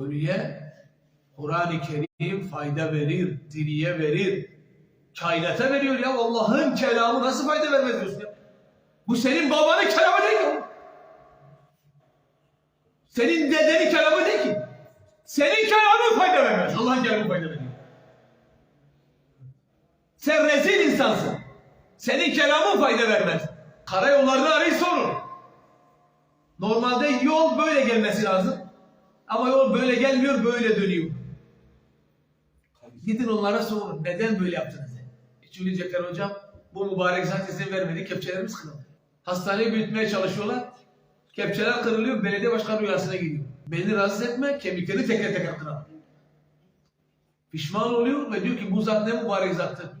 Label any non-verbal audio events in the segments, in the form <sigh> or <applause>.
Ölüye Kur'an-ı Kerim fayda verir, diriye verir. Kainata veriyor ya. Allah'ın kelamı nasıl fayda vermez diyorsun ya? Bu senin babanın kelamı değil ki. Senin dedenin kelamı değil ki. Senin kelamın fayda vermez. Allah'ın kelamı fayda veriyor. Sen rezil insansın. Senin kelamın fayda vermez. Karayollarını arayın sorun. Normalde yol böyle gelmesi lazım. Ama yol böyle gelmiyor, böyle dönüyor. Gidin onlara sorun. Neden böyle yaptınız? Çünkü Ceker hocam bu mübarek zat izin vermedi. Kepçelerimiz kırıldı. Hastaneyi büyütmeye çalışıyorlar. Kepçeler kırılıyor. Belediye başkanı rüyasına gidiyor. Beni rahatsız etme. Kemikleri teker teker kıralım. Pişman oluyor ve diyor ki bu zat ne mübarek zattı.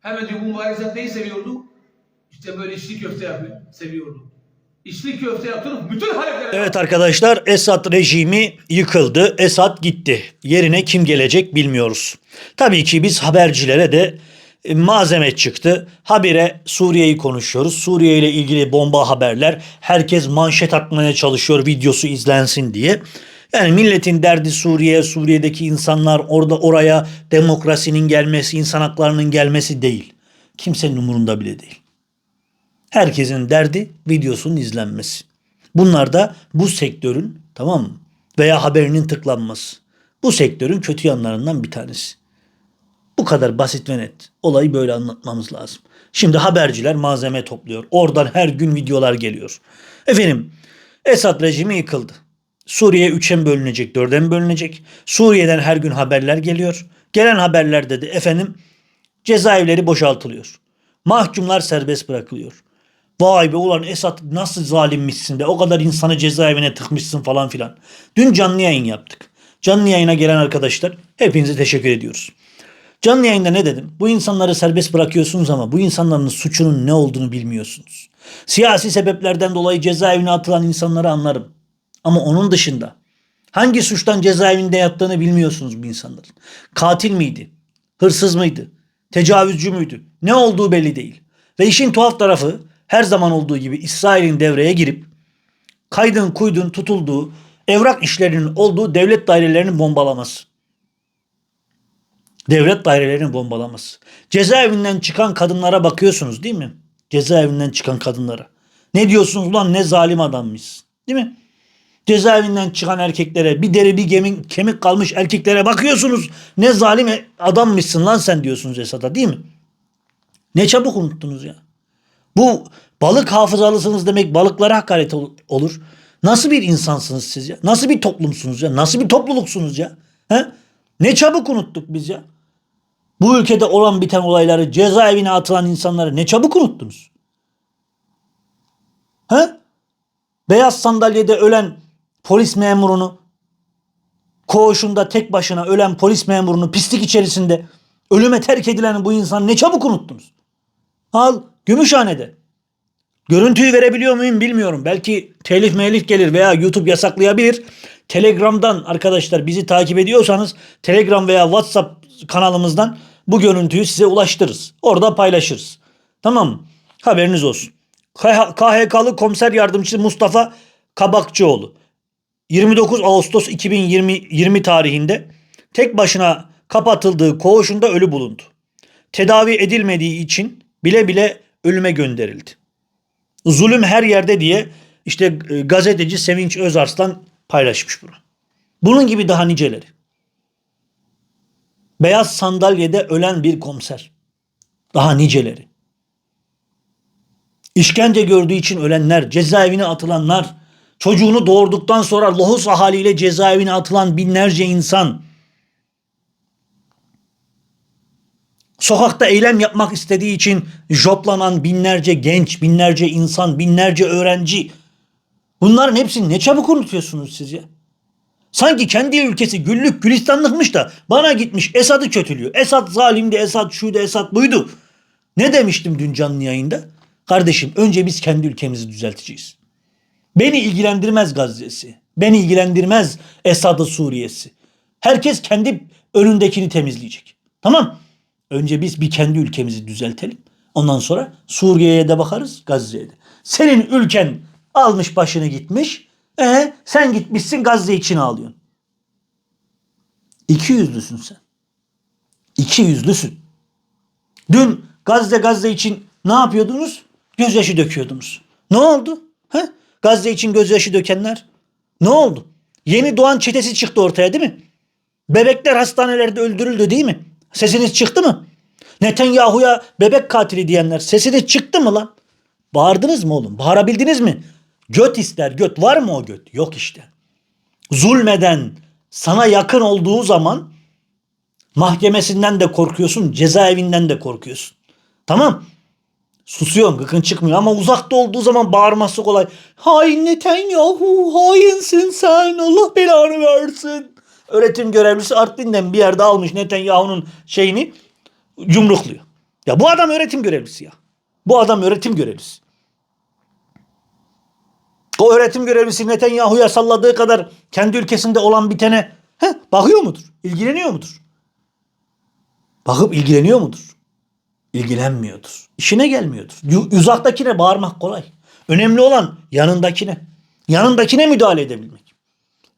Hemen diyor bu mübarek zat neyi seviyordu? İşte böyle içli köfte yapıyor. Seviyordu. İçli köfte yaptırıp bütün haleplere... Evet arkadaşlar Esad rejimi yıkıldı. Esad gitti. Yerine kim gelecek bilmiyoruz. Tabii ki biz habercilere de e, malzeme çıktı. Habire Suriye'yi konuşuyoruz. Suriye ile ilgili bomba haberler. Herkes manşet atmaya çalışıyor videosu izlensin diye. Yani milletin derdi Suriye, Suriye'deki insanlar orada oraya demokrasinin gelmesi, insan haklarının gelmesi değil. Kimsenin umurunda bile değil. Herkesin derdi videosunun izlenmesi. Bunlar da bu sektörün tamam mı? Veya haberinin tıklanması. Bu sektörün kötü yanlarından bir tanesi. Bu kadar basit ve net. Olayı böyle anlatmamız lazım. Şimdi haberciler malzeme topluyor. Oradan her gün videolar geliyor. Efendim Esad rejimi yıkıldı. Suriye üçe mi bölünecek, dörde mi bölünecek? Suriye'den her gün haberler geliyor. Gelen haberlerde de efendim cezaevleri boşaltılıyor. Mahkumlar serbest bırakılıyor. Vay be ulan Esad nasıl zalimmişsin de o kadar insanı cezaevine tıkmışsın falan filan. Dün canlı yayın yaptık. Canlı yayına gelen arkadaşlar hepinize teşekkür ediyoruz. Canlı yayında ne dedim? Bu insanları serbest bırakıyorsunuz ama bu insanların suçunun ne olduğunu bilmiyorsunuz. Siyasi sebeplerden dolayı cezaevine atılan insanları anlarım. Ama onun dışında hangi suçtan cezaevinde yattığını bilmiyorsunuz bu insanların. Katil miydi? Hırsız mıydı? Tecavüzcü müydü? Ne olduğu belli değil. Ve işin tuhaf tarafı her zaman olduğu gibi İsrail'in devreye girip kaydın kuydun tutulduğu evrak işlerinin olduğu devlet dairelerinin bombalaması. Devlet dairelerinin bombalaması. Cezaevinden çıkan kadınlara bakıyorsunuz değil mi? Cezaevinden çıkan kadınlara. Ne diyorsunuz ulan ne zalim adammışsın. Değil mi? Cezaevinden çıkan erkeklere bir deri bir gemik, kemik kalmış erkeklere bakıyorsunuz. Ne zalim adammışsın lan sen diyorsunuz Esad'a değil mi? Ne çabuk unuttunuz ya. Bu balık hafızalısınız demek balıklara hakaret ol- olur. Nasıl bir insansınız siz ya? Nasıl bir toplumsunuz ya? Nasıl bir topluluksunuz ya? He? Ne çabuk unuttuk biz ya. Bu ülkede olan biten olayları, cezaevine atılan insanları ne çabuk unuttunuz. He? Beyaz sandalyede ölen polis memurunu, koğuşunda tek başına ölen polis memurunu pislik içerisinde ölüme terk edilen bu insanı ne çabuk unuttunuz. Al Gümüşhane'de. Görüntüyü verebiliyor muyum bilmiyorum. Belki telif melif gelir veya YouTube yasaklayabilir. Telegram'dan arkadaşlar bizi takip ediyorsanız Telegram veya WhatsApp kanalımızdan bu görüntüyü size ulaştırırız. Orada paylaşırız. Tamam mı? Haberiniz olsun. KHK'lı komiser yardımcısı Mustafa Kabakçıoğlu 29 Ağustos 2020 20 tarihinde tek başına kapatıldığı koğuşunda ölü bulundu. Tedavi edilmediği için bile bile ölüme gönderildi. Zulüm her yerde diye işte e, gazeteci Sevinç Özarslan paylaşmış bunu. Bunun gibi daha niceleri. Beyaz sandalyede ölen bir komiser. Daha niceleri. İşkence gördüğü için ölenler, cezaevine atılanlar, çocuğunu doğurduktan sonra lohus haliyle cezaevine atılan binlerce insan, sokakta eylem yapmak istediği için joplanan binlerce genç, binlerce insan, binlerce öğrenci. Bunların hepsini ne çabuk unutuyorsunuz siz ya? Sanki kendi ülkesi güllük gülistanlıkmış da bana gitmiş Esad'ı kötülüyor. Esad zalimdi, Esad şuydu, Esad buydu. Ne demiştim dün canlı yayında? Kardeşim önce biz kendi ülkemizi düzelteceğiz. Beni ilgilendirmez Gazze'si. Beni ilgilendirmez Esad'ı Suriye'si. Herkes kendi önündekini temizleyecek. Tamam. Önce biz bir kendi ülkemizi düzeltelim. Ondan sonra Suriye'ye de bakarız, Gazze'ye de. Senin ülken almış başını gitmiş. E sen gitmişsin Gazze için ağlıyorsun. İki yüzlüsün sen. İki yüzlüsün. Dün Gazze Gazze için ne yapıyordunuz? Gözyaşı döküyordunuz. Ne oldu? He? Gazze için gözyaşı dökenler. Ne oldu? Yeni doğan çetesi çıktı ortaya değil mi? Bebekler hastanelerde öldürüldü değil mi? Sesiniz çıktı mı? Netanyahu'ya bebek katili diyenler sesiniz çıktı mı lan? Bağırdınız mı oğlum? Bağırabildiniz mi? Göt ister göt. Var mı o göt? Yok işte. Zulmeden sana yakın olduğu zaman mahkemesinden de korkuyorsun, cezaevinden de korkuyorsun. Tamam. Susuyorsun, gıkın çıkmıyor ama uzakta olduğu zaman bağırması kolay. Hain Netanyahu, hainsin sen, Allah belanı versin. Öğretim görevlisi Artvin'den bir yerde almış Netanyahu'nun şeyini yumrukluyor. Ya bu adam öğretim görevlisi ya. Bu adam öğretim görevlisi. O öğretim görevlisi Netanyahu'ya salladığı kadar kendi ülkesinde olan bitene heh, bakıyor mudur? İlgileniyor mudur? Bakıp ilgileniyor mudur? İlgilenmiyordur. İşine gelmiyordur. Uzaktakine bağırmak kolay. Önemli olan yanındakine. Yanındakine müdahale edebilmek.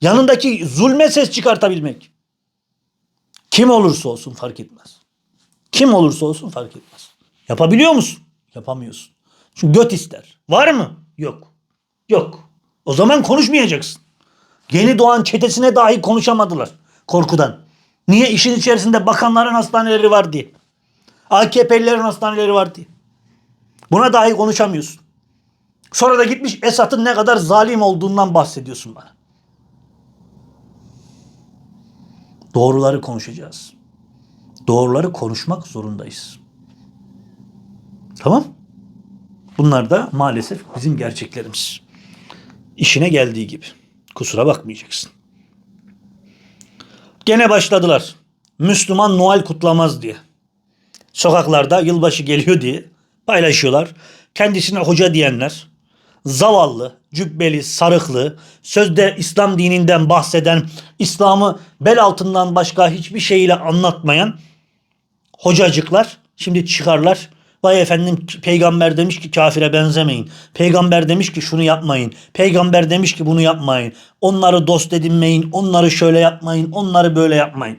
Yanındaki zulme ses çıkartabilmek. Kim olursa olsun fark etmez. Kim olursa olsun fark etmez. Yapabiliyor musun? Yapamıyorsun. Çünkü göt ister. Var mı? Yok. Yok. O zaman konuşmayacaksın. Yeni doğan çetesine dahi konuşamadılar korkudan. Niye? işin içerisinde bakanların hastaneleri var diye. AKP'lilerin hastaneleri var diye. Buna dahi konuşamıyorsun. Sonra da gitmiş Esat'ın ne kadar zalim olduğundan bahsediyorsun bana. Doğruları konuşacağız. Doğruları konuşmak zorundayız. Tamam? Bunlar da maalesef bizim gerçeklerimiz. İşine geldiği gibi. Kusura bakmayacaksın. Gene başladılar. Müslüman Noel kutlamaz diye. Sokaklarda yılbaşı geliyor diye paylaşıyorlar. Kendisine hoca diyenler, zavallı, cübbeli, sarıklı, sözde İslam dininden bahseden, İslam'ı bel altından başka hiçbir şeyle anlatmayan hocacıklar şimdi çıkarlar. Vay efendim peygamber demiş ki kafire benzemeyin. Peygamber demiş ki şunu yapmayın. Peygamber demiş ki bunu yapmayın. Onları dost edinmeyin. Onları şöyle yapmayın. Onları böyle yapmayın.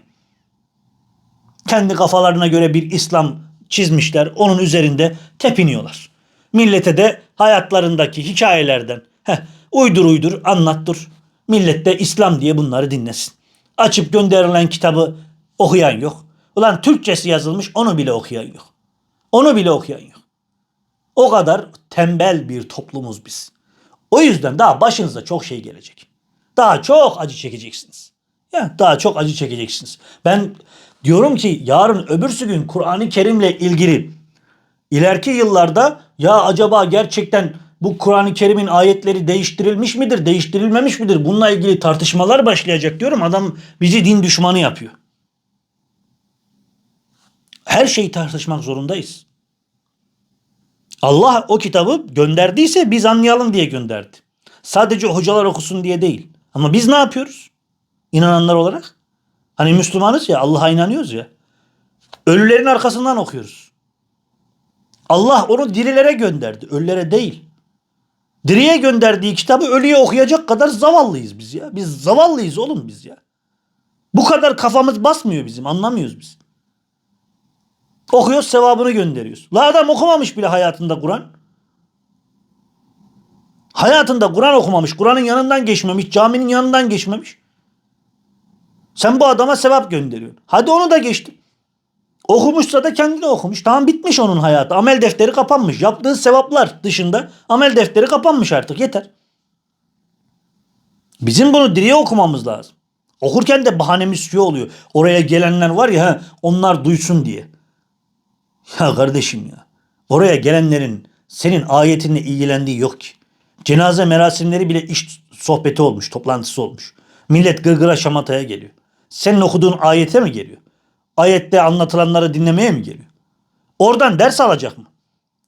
Kendi kafalarına göre bir İslam çizmişler. Onun üzerinde tepiniyorlar. Millete de hayatlarındaki hikayelerden heh, uydur uydur anlat dur. Millet de İslam diye bunları dinlesin. Açıp gönderilen kitabı okuyan yok. Ulan Türkçesi yazılmış onu bile okuyan yok. Onu bile okuyan yok. O kadar tembel bir toplumuz biz. O yüzden daha başınıza çok şey gelecek. Daha çok acı çekeceksiniz. Ya daha çok acı çekeceksiniz. Ben diyorum ki yarın öbürsü gün Kur'an-ı Kerim'le ilgili ileriki yıllarda ya acaba gerçekten bu Kur'an-ı Kerim'in ayetleri değiştirilmiş midir, değiştirilmemiş midir? Bununla ilgili tartışmalar başlayacak diyorum. Adam bizi din düşmanı yapıyor. Her şeyi tartışmak zorundayız. Allah o kitabı gönderdiyse biz anlayalım diye gönderdi. Sadece hocalar okusun diye değil. Ama biz ne yapıyoruz? İnananlar olarak. Hani Müslümanız ya Allah'a inanıyoruz ya. Ölülerin arkasından okuyoruz. Allah onu dirilere gönderdi. Ölülere değil. Diriye gönderdiği kitabı ölüye okuyacak kadar zavallıyız biz ya. Biz zavallıyız oğlum biz ya. Bu kadar kafamız basmıyor bizim. Anlamıyoruz biz. Okuyoruz sevabını gönderiyoruz. La adam okumamış bile hayatında Kur'an. Hayatında Kur'an okumamış. Kur'an'ın yanından geçmemiş. Caminin yanından geçmemiş. Sen bu adama sevap gönderiyorsun. Hadi onu da geçtim. Okumuşsa da kendini okumuş. Tamam bitmiş onun hayatı. Amel defteri kapanmış. Yaptığı sevaplar dışında amel defteri kapanmış artık. Yeter. Bizim bunu diriye okumamız lazım. Okurken de bahanemiz şu oluyor. Oraya gelenler var ya onlar duysun diye. Ya kardeşim ya. Oraya gelenlerin senin ayetinle ilgilendiği yok ki. Cenaze merasimleri bile iş sohbeti olmuş, toplantısı olmuş. Millet gırgıra şamataya geliyor. Senin okuduğun ayete mi geliyor? Ayette anlatılanları dinlemeye mi geliyor? Oradan ders alacak mı?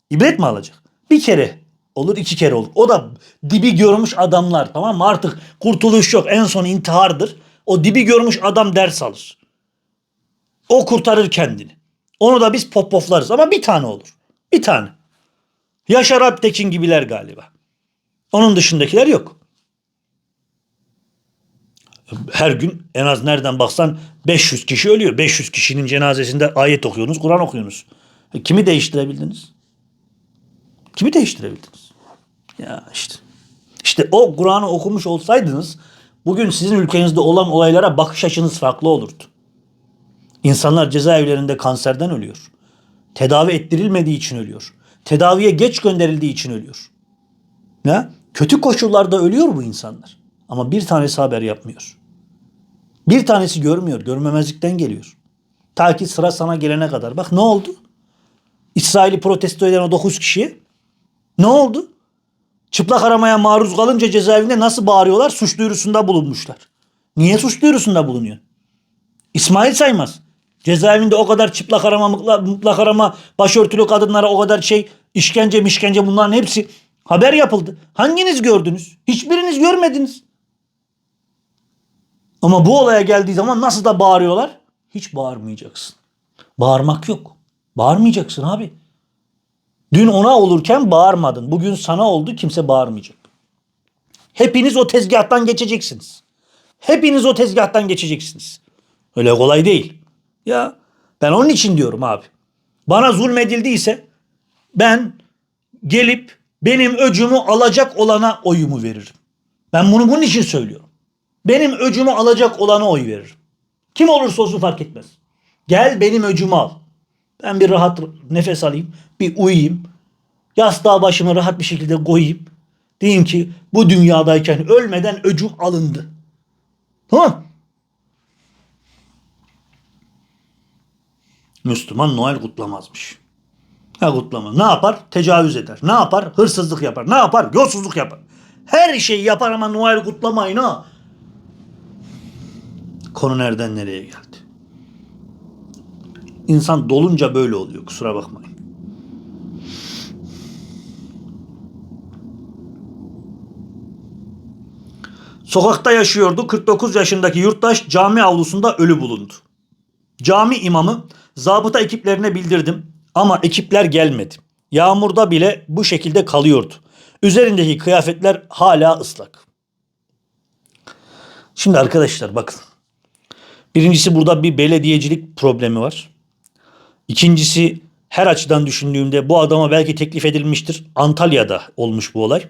İbret mi alacak? Bir kere olur, iki kere olur. O da dibi görmüş adamlar tamam mı? Artık kurtuluş yok. En son intihardır. O dibi görmüş adam ders alır. O kurtarır kendini. Onu da biz popoflarız ama bir tane olur. Bir tane. Yaşar Alptekin gibiler galiba. Onun dışındakiler yok. Her gün en az nereden baksan 500 kişi ölüyor. 500 kişinin cenazesinde ayet okuyorsunuz, Kur'an okuyorsunuz. E, kimi değiştirebildiniz? Kimi değiştirebildiniz? Ya işte. İşte o Kur'an'ı okumuş olsaydınız bugün sizin ülkenizde olan olaylara bakış açınız farklı olurdu. İnsanlar cezaevlerinde kanserden ölüyor. Tedavi ettirilmediği için ölüyor. Tedaviye geç gönderildiği için ölüyor. Ne? Kötü koşullarda ölüyor bu insanlar. Ama bir tanesi haber yapmıyor. Bir tanesi görmüyor. Görmemezlikten geliyor. Ta ki sıra sana gelene kadar. Bak ne oldu? İsrail'i protesto eden o 9 kişiye ne oldu? Çıplak aramaya maruz kalınca cezaevinde nasıl bağırıyorlar? Suç duyurusunda bulunmuşlar. Niye suç duyurusunda bulunuyor? İsmail Saymaz. Cezaevinde o kadar çıplak arama, mutlak, arama, başörtülü kadınlara o kadar şey, işkence mişkence bunların hepsi haber yapıldı. Hanginiz gördünüz? Hiçbiriniz görmediniz. Ama bu olaya geldiği zaman nasıl da bağırıyorlar? Hiç bağırmayacaksın. Bağırmak yok. Bağırmayacaksın abi. Dün ona olurken bağırmadın. Bugün sana oldu kimse bağırmayacak. Hepiniz o tezgahtan geçeceksiniz. Hepiniz o tezgahtan geçeceksiniz. Öyle kolay değil. Ya ben onun için diyorum abi. Bana zulmedildiyse ben gelip benim öcümü alacak olana oyumu veririm. Ben bunu bunun için söylüyorum. Benim öcümü alacak olana oy veririm. Kim olursa olsun fark etmez. Gel benim öcümü al. Ben bir rahat nefes alayım. Bir uyuyayım. Yastığa başımı rahat bir şekilde koyayım. Diyeyim ki bu dünyadayken ölmeden öcüm alındı. Tamam Müslüman Noel kutlamazmış. Ha kutlamaz. Ne yapar? Tecavüz eder. Ne yapar? Hırsızlık yapar. Ne yapar? Yolsuzluk yapar. Her şeyi yapar ama Noel kutlamayın ha. Konu nereden nereye geldi? İnsan dolunca böyle oluyor. Kusura bakmayın. Sokakta yaşıyordu. 49 yaşındaki yurttaş cami avlusunda ölü bulundu. Cami imamı zabıta ekiplerine bildirdim ama ekipler gelmedi. Yağmurda bile bu şekilde kalıyordu. Üzerindeki kıyafetler hala ıslak. Şimdi arkadaşlar bakın. Birincisi burada bir belediyecilik problemi var. İkincisi her açıdan düşündüğümde bu adama belki teklif edilmiştir. Antalya'da olmuş bu olay.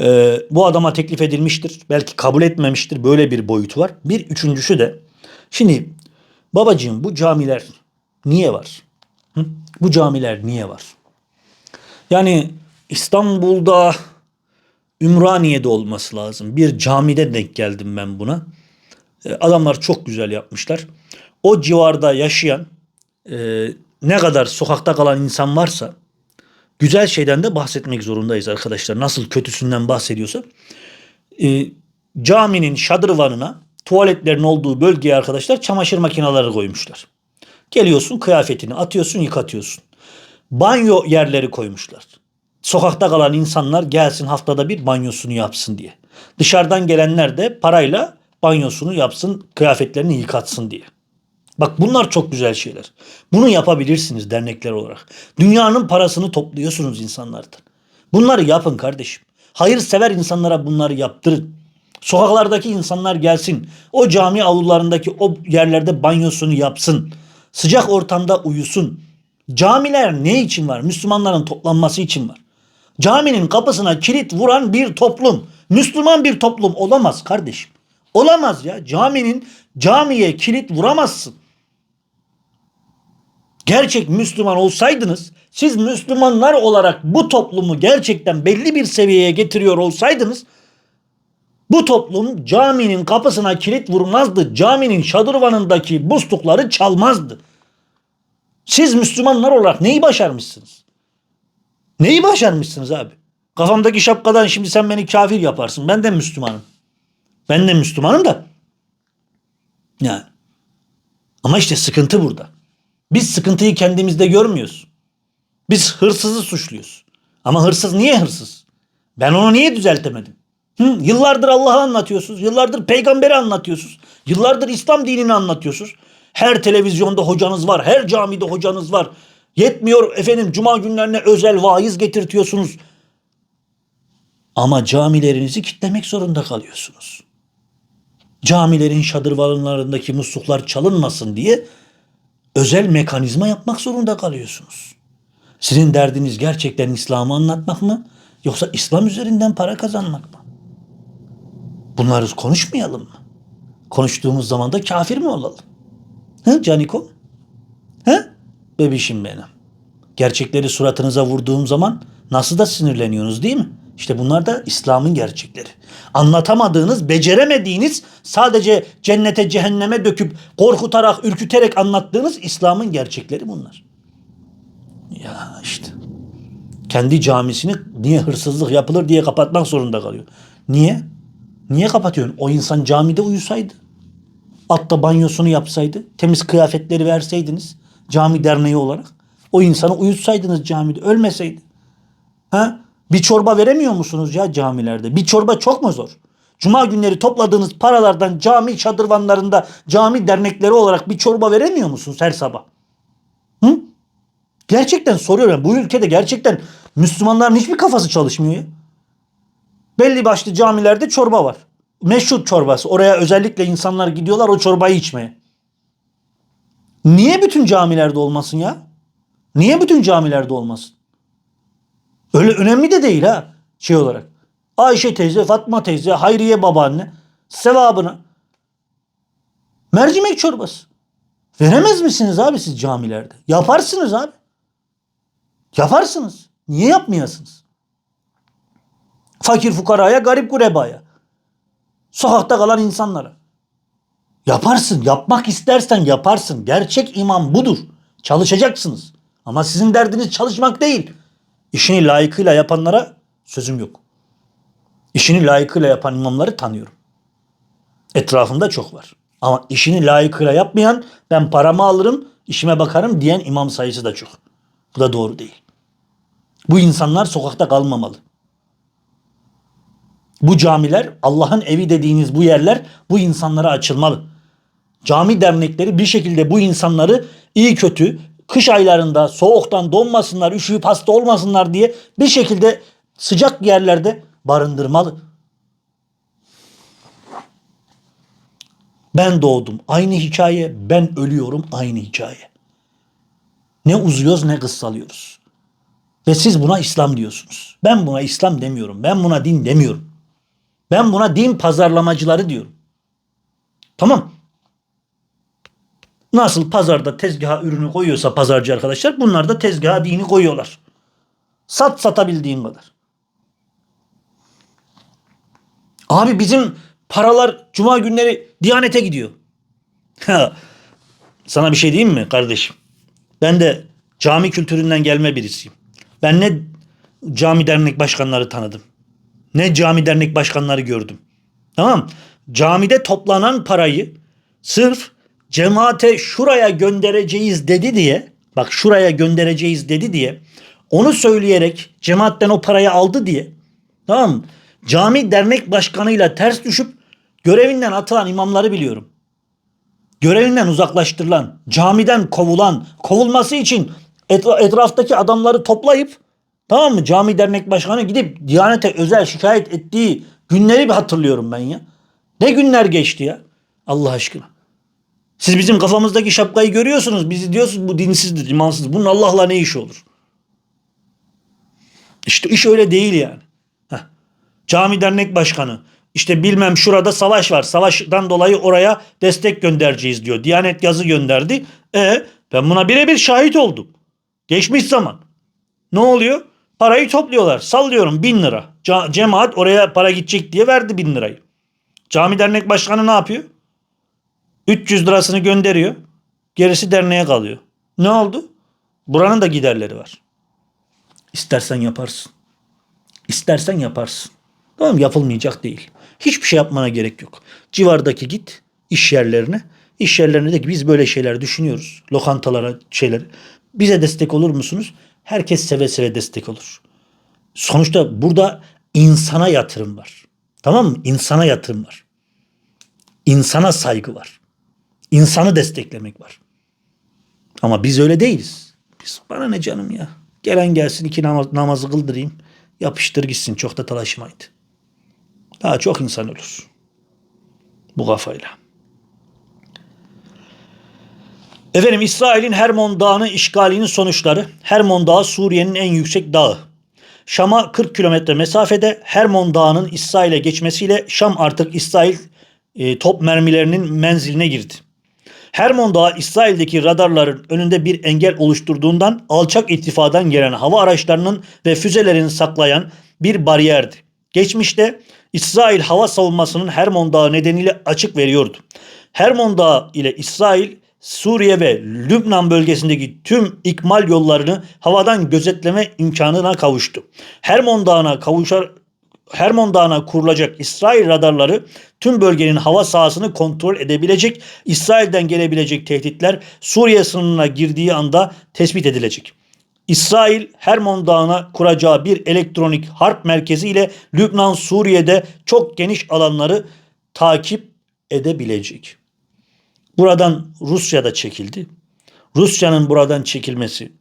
Ee, bu adama teklif edilmiştir. Belki kabul etmemiştir. Böyle bir boyutu var. Bir üçüncüsü de şimdi babacığım bu camiler niye var? Hı? Bu camiler niye var? Yani İstanbul'da Ümraniye'de olması lazım. Bir camide denk geldim ben buna. E, Adamlar çok güzel yapmışlar. O civarda yaşayan e, ne kadar sokakta kalan insan varsa güzel şeyden de bahsetmek zorundayız arkadaşlar. Nasıl kötüsünden bahsediyorsa. E, caminin şadırvanına tuvaletlerin olduğu bölgeye arkadaşlar çamaşır makineleri koymuşlar. Geliyorsun kıyafetini atıyorsun yıkatıyorsun. Banyo yerleri koymuşlar. Sokakta kalan insanlar gelsin haftada bir banyosunu yapsın diye. Dışarıdan gelenler de parayla banyosunu yapsın, kıyafetlerini yıkatsın diye. Bak bunlar çok güzel şeyler. Bunu yapabilirsiniz dernekler olarak. Dünyanın parasını topluyorsunuz insanlardan. Bunları yapın kardeşim. Hayırsever insanlara bunları yaptırın. Sokaklardaki insanlar gelsin. O cami avlularındaki o yerlerde banyosunu yapsın. Sıcak ortamda uyusun. Camiler ne için var? Müslümanların toplanması için var. Caminin kapısına kilit vuran bir toplum. Müslüman bir toplum olamaz kardeşim. Olamaz ya. Caminin camiye kilit vuramazsın. Gerçek Müslüman olsaydınız, siz Müslümanlar olarak bu toplumu gerçekten belli bir seviyeye getiriyor olsaydınız, bu toplum caminin kapısına kilit vurmazdı. Caminin şadırvanındaki muslukları çalmazdı. Siz Müslümanlar olarak neyi başarmışsınız? Neyi başarmışsınız abi? Kafamdaki şapkadan şimdi sen beni kafir yaparsın. Ben de Müslümanım. Ben de Müslümanım da. Yani. Ama işte sıkıntı burada. Biz sıkıntıyı kendimizde görmüyoruz. Biz hırsızı suçluyoruz. Ama hırsız niye hırsız? Ben onu niye düzeltemedim? Hı? Yıllardır Allah'ı anlatıyorsunuz. Yıllardır peygamberi anlatıyorsunuz. Yıllardır İslam dinini anlatıyorsunuz. Her televizyonda hocanız var. Her camide hocanız var. Yetmiyor efendim cuma günlerine özel vaiz getirtiyorsunuz. Ama camilerinizi kitlemek zorunda kalıyorsunuz. Camilerin şadırvanlarındaki musluklar çalınmasın diye özel mekanizma yapmak zorunda kalıyorsunuz. Sizin derdiniz gerçekten İslam'ı anlatmak mı? Yoksa İslam üzerinden para kazanmak mı? Bunları konuşmayalım mı? Konuştuğumuz zaman da kafir mi olalım? Hı Canikom? Hı? Bebişim benim. Gerçekleri suratınıza vurduğum zaman nasıl da sinirleniyorsunuz değil mi? İşte bunlar da İslam'ın gerçekleri. Anlatamadığınız, beceremediğiniz, sadece cennete cehenneme döküp korkutarak, ürküterek anlattığınız İslam'ın gerçekleri bunlar. Ya işte. Kendi camisini niye hırsızlık yapılır diye kapatmak zorunda kalıyor. Niye? Niye kapatıyorsun? O insan camide uyusaydı. Altta banyosunu yapsaydı. Temiz kıyafetleri verseydiniz. Cami derneği olarak. O insanı uyutsaydınız camide. Ölmeseydi. Ha? Bir çorba veremiyor musunuz ya camilerde? Bir çorba çok mu zor? Cuma günleri topladığınız paralardan cami çadırvanlarında cami dernekleri olarak bir çorba veremiyor musunuz her sabah? Hı? Gerçekten soruyorum. Bu ülkede gerçekten Müslümanların hiçbir kafası çalışmıyor. Belli başlı camilerde çorba var. Meşhur çorbası. Oraya özellikle insanlar gidiyorlar o çorbayı içmeye. Niye bütün camilerde olmasın ya? Niye bütün camilerde olmasın? Öyle önemli de değil ha şey olarak. Ayşe teyze, Fatma teyze, Hayriye babaanne sevabına mercimek çorbası. Veremez misiniz abi siz camilerde? Yaparsınız abi. Yaparsınız. Niye yapmayasınız? Fakir fukaraya, garip gurebaya. Sokakta kalan insanlara. Yaparsın. Yapmak istersen yaparsın. Gerçek iman budur. Çalışacaksınız. Ama sizin derdiniz çalışmak değil. İşini layıkıyla yapanlara sözüm yok. İşini layıkıyla yapan imamları tanıyorum. Etrafımda çok var. Ama işini layıkıyla yapmayan ben paramı alırım, işime bakarım diyen imam sayısı da çok. Bu da doğru değil. Bu insanlar sokakta kalmamalı. Bu camiler, Allah'ın evi dediğiniz bu yerler bu insanlara açılmalı. Cami dernekleri bir şekilde bu insanları iyi kötü kış aylarında soğuktan donmasınlar, üşüyüp hasta olmasınlar diye bir şekilde sıcak yerlerde barındırmalı. Ben doğdum. Aynı hikaye. Ben ölüyorum. Aynı hikaye. Ne uzuyoruz ne kıssalıyoruz. Ve siz buna İslam diyorsunuz. Ben buna İslam demiyorum. Ben buna din demiyorum. Ben buna din pazarlamacıları diyorum. Tamam. Nasıl pazarda tezgaha ürünü koyuyorsa pazarcı arkadaşlar bunlar da tezgaha dini koyuyorlar. Sat satabildiğin kadar. Abi bizim paralar cuma günleri Diyanete gidiyor. Sana bir şey diyeyim mi kardeşim? Ben de cami kültüründen gelme birisiyim. Ben ne cami dernek başkanları tanıdım. Ne cami dernek başkanları gördüm. Tamam Camide toplanan parayı sırf cemaate şuraya göndereceğiz dedi diye bak şuraya göndereceğiz dedi diye onu söyleyerek cemaatten o parayı aldı diye tamam mı? Cami dernek başkanıyla ters düşüp görevinden atılan imamları biliyorum. Görevinden uzaklaştırılan, camiden kovulan, kovulması için etra- etraftaki adamları toplayıp tamam mı? Cami dernek başkanı gidip Diyanete özel şikayet ettiği günleri bir hatırlıyorum ben ya. Ne günler geçti ya Allah aşkına. Siz bizim kafamızdaki şapkayı görüyorsunuz. Bizi diyorsunuz bu dinsizdir, imansızdır. Bunun Allah'la ne işi olur? İşte iş öyle değil yani. Heh. Cami dernek başkanı işte bilmem şurada savaş var. Savaştan dolayı oraya destek göndereceğiz diyor. Diyanet yazı gönderdi. E ben buna birebir şahit oldum. Geçmiş zaman. Ne oluyor? Parayı topluyorlar. Sallıyorum bin lira. Cemaat oraya para gidecek diye verdi bin lirayı. Cami dernek başkanı ne yapıyor? 300 lirasını gönderiyor. Gerisi derneğe kalıyor. Ne oldu? Buranın da giderleri var. İstersen yaparsın. İstersen yaparsın. Tamam yapılmayacak değil. Hiçbir şey yapmana gerek yok. Civardaki git iş yerlerine. İş yerlerine de ki biz böyle şeyler düşünüyoruz. Lokantalara şeyler. Bize destek olur musunuz? Herkes seve seve destek olur. Sonuçta burada insana yatırım var. Tamam mı? İnsana yatırım var. İnsana saygı var. İnsanı desteklemek var. Ama biz öyle değiliz. Biz bana ne canım ya. Gelen gelsin iki namaz, namazı kıldırayım. Yapıştır gitsin çok da talaşmaydı. Daha çok insan ölür. Bu kafayla. Efendim İsrail'in Hermon Dağı'nı işgalinin sonuçları. Hermon Dağı Suriye'nin en yüksek dağı. Şam'a 40 kilometre mesafede Hermon Dağı'nın İsrail'e geçmesiyle Şam artık İsrail e, top mermilerinin menziline girdi. Hermon Dağı İsrail'deki radarların önünde bir engel oluşturduğundan alçak irtifadan gelen hava araçlarının ve füzelerini saklayan bir bariyerdi. Geçmişte İsrail hava savunmasının Hermon Dağı nedeniyle açık veriyordu. Hermon Dağı ile İsrail Suriye ve Lübnan bölgesindeki tüm ikmal yollarını havadan gözetleme imkanına kavuştu. Hermon Dağı'na kavuşar Hermon Dağı'na kurulacak İsrail radarları tüm bölgenin hava sahasını kontrol edebilecek, İsrail'den gelebilecek tehditler Suriye sınırına girdiği anda tespit edilecek. İsrail Hermon Dağı'na kuracağı bir elektronik harp merkezi ile Lübnan Suriye'de çok geniş alanları takip edebilecek. Buradan Rusya da çekildi. Rusya'nın buradan çekilmesi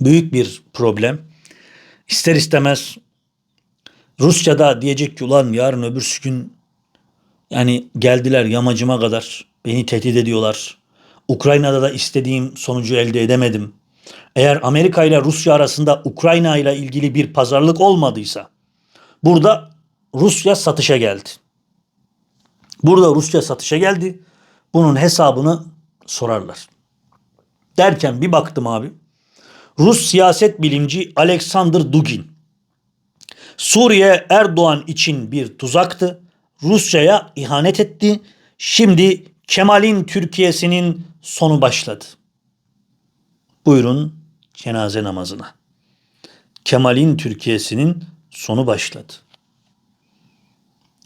büyük bir problem. İster istemez Rusya'da diyecek ki ulan yarın öbürsü gün yani geldiler yamacıma kadar beni tehdit ediyorlar. Ukrayna'da da istediğim sonucu elde edemedim. Eğer Amerika ile Rusya arasında Ukrayna ile ilgili bir pazarlık olmadıysa burada Rusya satışa geldi. Burada Rusya satışa geldi. Bunun hesabını sorarlar. Derken bir baktım abi. Rus siyaset bilimci Alexander Dugin. Suriye Erdoğan için bir tuzaktı. Rusya'ya ihanet etti. Şimdi Kemal'in Türkiye'sinin sonu başladı. Buyurun cenaze namazına. Kemal'in Türkiye'sinin sonu başladı.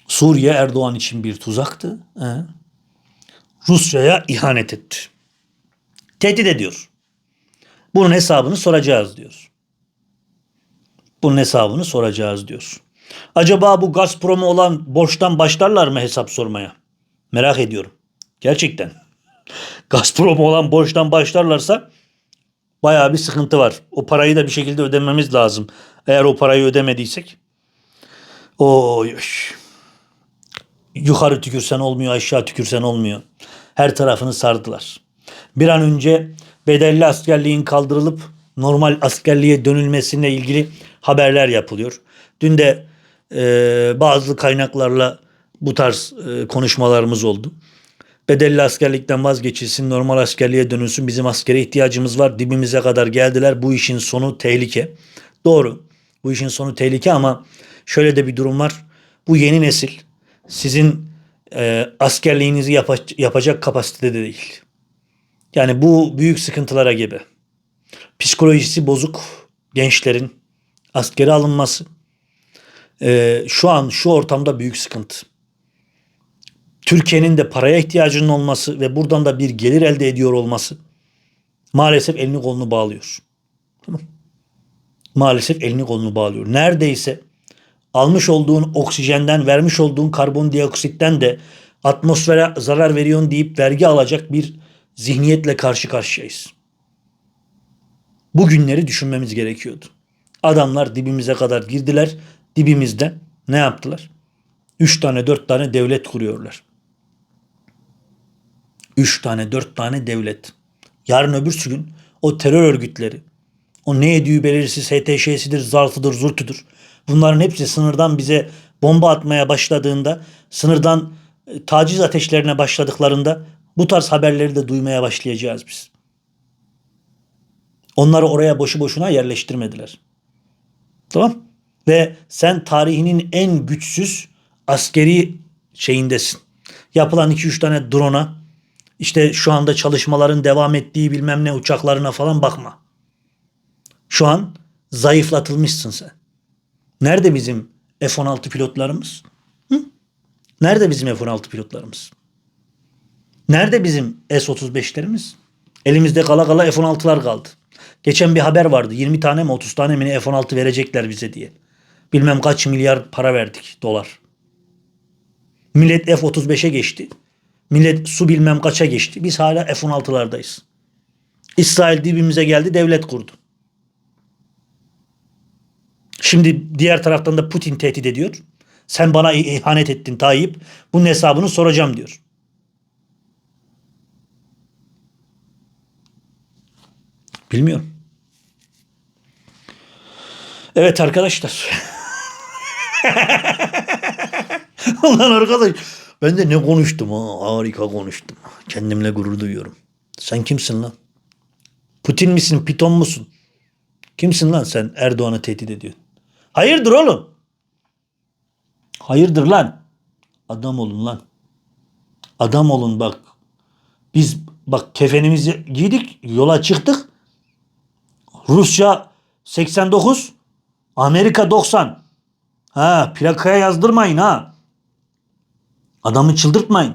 Suriye Erdoğan için bir tuzaktı. He. Rusya'ya ihanet etti. Tehdit ediyor. Bunun hesabını soracağız diyor. Bunun hesabını soracağız diyor. Acaba bu Gazprom'a olan borçtan başlarlar mı hesap sormaya? Merak ediyorum. Gerçekten. <laughs> Gazprom'a olan borçtan başlarlarsa bayağı bir sıkıntı var. O parayı da bir şekilde ödememiz lazım. Eğer o parayı ödemediysek. Oy. Yukarı tükürsen olmuyor, aşağı tükürsen olmuyor. Her tarafını sardılar. Bir an önce bedelli askerliğin kaldırılıp normal askerliğe dönülmesine ilgili haberler yapılıyor. Dün de e, bazı kaynaklarla bu tarz e, konuşmalarımız oldu. Bedelli askerlikten vazgeçilsin, normal askerliğe dönülsün. Bizim askere ihtiyacımız var. Dibimize kadar geldiler. Bu işin sonu tehlike. Doğru. Bu işin sonu tehlike ama şöyle de bir durum var. Bu yeni nesil sizin e, askerliğinizi yapa- yapacak kapasitede değil. Yani bu büyük sıkıntılara gebe. Psikolojisi bozuk gençlerin askere alınması e, şu an şu ortamda büyük sıkıntı. Türkiye'nin de paraya ihtiyacının olması ve buradan da bir gelir elde ediyor olması maalesef elini kolunu bağlıyor. Maalesef elini kolunu bağlıyor. Neredeyse almış olduğun oksijenden, vermiş olduğun karbondioksitten de atmosfere zarar veriyorsun deyip vergi alacak bir zihniyetle karşı karşıyayız. Bu günleri düşünmemiz gerekiyordu. Adamlar dibimize kadar girdiler. Dibimizde ne yaptılar? Üç tane dört tane devlet kuruyorlar. Üç tane dört tane devlet. Yarın öbürsü gün o terör örgütleri, o ne ediği belirsiz HTŞ'sidir, zartıdır, zurtudur. Bunların hepsi sınırdan bize bomba atmaya başladığında, sınırdan e, taciz ateşlerine başladıklarında bu tarz haberleri de duymaya başlayacağız biz. Onları oraya boşu boşuna yerleştirmediler. Tamam? Ve sen tarihinin en güçsüz askeri şeyindesin. Yapılan 2-3 tane drone'a işte şu anda çalışmaların devam ettiği bilmem ne uçaklarına falan bakma. Şu an zayıflatılmışsın sen. Nerede bizim F-16 pilotlarımız? Hı? Nerede bizim F-16 pilotlarımız? Nerede bizim S-35'lerimiz? Elimizde kala kala F-16'lar kaldı. Geçen bir haber vardı. 20 tane mi 30 tane mi ne F-16 verecekler bize diye. Bilmem kaç milyar para verdik dolar. Millet F-35'e geçti. Millet su bilmem kaça geçti. Biz hala F-16'lardayız. İsrail dibimize geldi devlet kurdu. Şimdi diğer taraftan da Putin tehdit ediyor. Sen bana ihanet ettin Tayyip. Bunun hesabını soracağım diyor. Bilmiyorum. Evet arkadaşlar. <laughs> Ulan arkadaş ben de ne konuştum ha harika konuştum. Kendimle gurur duyuyorum. Sen kimsin lan? Putin misin piton musun? Kimsin lan sen Erdoğan'ı tehdit ediyorsun? Hayırdır oğlum? Hayırdır lan? Adam olun lan. Adam olun bak. Biz bak kefenimizi giydik yola çıktık. Rusya 89 Amerika 90. Ha plakaya yazdırmayın ha. Adamı çıldırtmayın.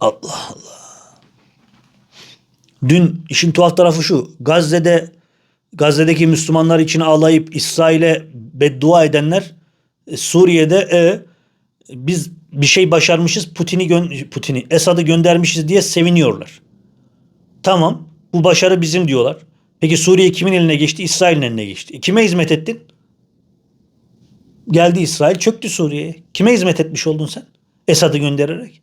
Allah Allah. Dün işin tuhaf tarafı şu. Gazze'de Gazze'deki Müslümanlar için ağlayıp İsrail'e beddua edenler e, Suriye'de e, biz bir şey başarmışız Putin'i Putin'i Esad'ı göndermişiz diye seviniyorlar. Tamam bu başarı bizim diyorlar. Peki Suriye kimin eline geçti? İsrail'in eline geçti. E, Kime hizmet ettin? Geldi İsrail çöktü Suriye'ye. Kime hizmet etmiş oldun sen? Esad'ı göndererek.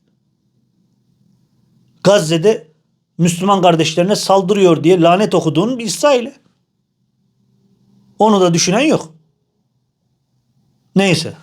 Gazze'de Müslüman kardeşlerine saldırıyor diye lanet okuduğun bir İsrail'e. Onu da düşünen yok. Neyse.